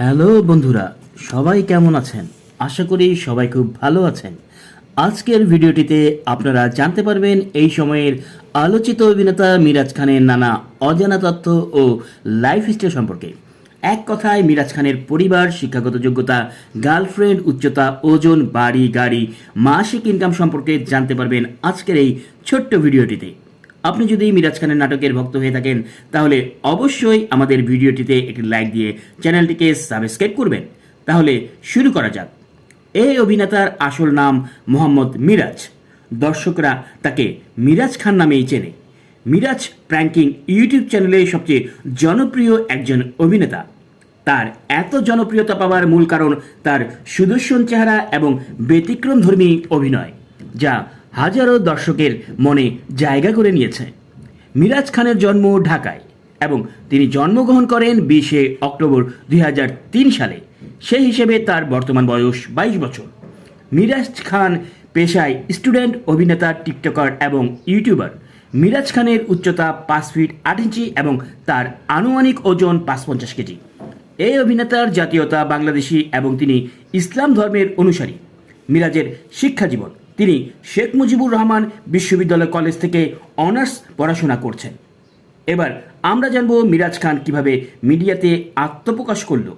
Hello বন্ধুরা, সবাই কেমন আছেন? আশা করি সবাই খুব ভালো আছেন। আজকের ভিডিওটিতে আপনারা জানতে পারবেন এই সময়ের আলোচিত অভিনেতা মিরাজ খানের নানা অজানা তথ্য ও লাইফস্টাইল সম্পর্কে। এক কথায়, মিরাজ খানের পরিবার, শিক্ষাগত যোগ্যতা গার্লফ্রেন্ড উচ্চতা, ওজন, বাড়ি, গাড়ি, মাসিক ইনকাম সম্পর্কে জানতে পারবেন আজকের এই ছোট্ট ভিডিওটিতে। আপনি যদি মিরাজ খানের নাটকের ভক্ত হয়ে থাকেন, তাহলে অবশ্যই আমাদের ভিডিওটিতে একটি লাইক দিয়ে চ্যানেলটিকে সাবস্ক্রাইব করবেন। তাহলে শুরু করা যাক। এই অভিনেতার আসল নাম মোহাম্মদ মিরাজ। দর্শকরা তাকে মিরাজ খান নামেই চেনে। মিরাজ প্র্যাঙ্কিং ইউটিউব চ্যানেলে সবচেয়ে জনপ্রিয় একজন অভিনেতা। তার এত জনপ্রিয়তা পাওয়ার মূল কারণ তার সুদর্শন চেহারা এবং ব্যতিক্রমধর্মী অভিনয়, যা হাজারো দর্শকের মনে জায়গা করে নিয়েছে। মিরাজ খানের জন্ম ঢাকায় এবং তিনি জন্মগ্রহণ করেন বিশে অক্টোবর দুই হাজার তিন সালে। সেই হিসেবে তার বর্তমান বয়স বাইশ বছর। মিরাজ খান পেশায় স্টুডেন্ট, অভিনেতা, টিকটকার এবং ইউটিউবার। মিরাজ খানের উচ্চতা পাঁচ ফিট আট ইঞ্চি এবং তার আনুমানিক ওজন পাঁচ পঞ্চাশ কেজি। এই অভিনেতার জাতীয়তা বাংলাদেশি এবং তিনি ইসলাম ধর্মের অনুসারী। মিরাজের শিক্ষা জীবন তিনি শেখ মুজিবুর রহমান বিশ্ববিদ্যালয় কলেজ থেকে অনার্স পড়াশোনা করছেন। এবার আমরা জানব মিরাজ খান কীভাবে মিডিয়াতে আত্মপ্রকাশ করল।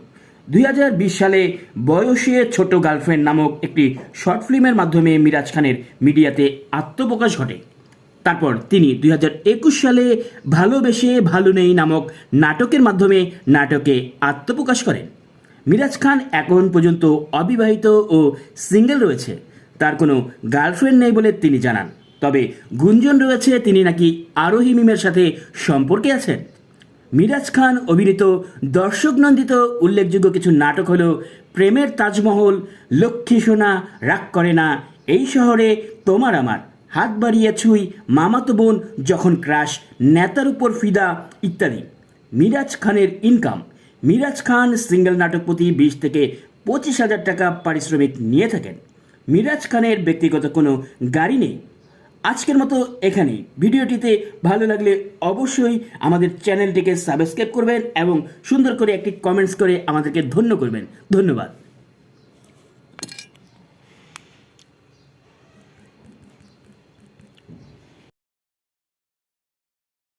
দুই হাজার বিশ সালে বয়সী ছোট গার্লফ্রেন্ড নামক একটি শর্ট ফিল্মের মাধ্যমে মিরাজ খানের মিডিয়াতে আত্মপ্রকাশ ঘটে। তারপর তিনি দুই হাজার একুশ সালে ভালোবেসে ভালো নেই নামক নাটকের মাধ্যমে নাটকে আত্মপ্রকাশ করেন। মিরাজ খান এখন পর্যন্ত অবিবাহিত ও সিঙ্গেল রয়েছে। তার কোনো গার্লফ্রেন্ড নেই বলে তিনি জানান। তবে গুঞ্জন রয়েছে, তিনি নাকি আরোহী মিমের সাথে সম্পর্কে আছেন। মিরাজ খান অভিনীত দর্শক নন্দিত উল্লেখযোগ্য কিছু নাটক হল প্রেমের তাজমহল, লক্ষ্মী সোনা, রাগ করে না, এই শহরে তোমার আমার, হাত বাড়িয়ে ছুঁই মামাতো বোন যখন ক্রাশ, নেতার উপর ফিদা, ইত্যাদি। মিরাজ খানের ইনকাম মিরাজ খান সিঙ্গেল নাটক প্রতি বিশ থেকে পঁচিশ হাজার টাকা পারিশ্রমিক নিয়ে থাকেন। মিরাজ খানের ব্যক্তিগত কোনো গাড়ি নেই। আজকের মতো এখানে। ভিডিওটিতে ভালো লাগলে অবশ্যই আমাদের চ্যানেলটিকে সাবস্ক্রাইব করবেন এবং সুন্দর করে একটি কমেন্টস করে আমাদেরকে ধন্য করবেন। ধন্যবাদ।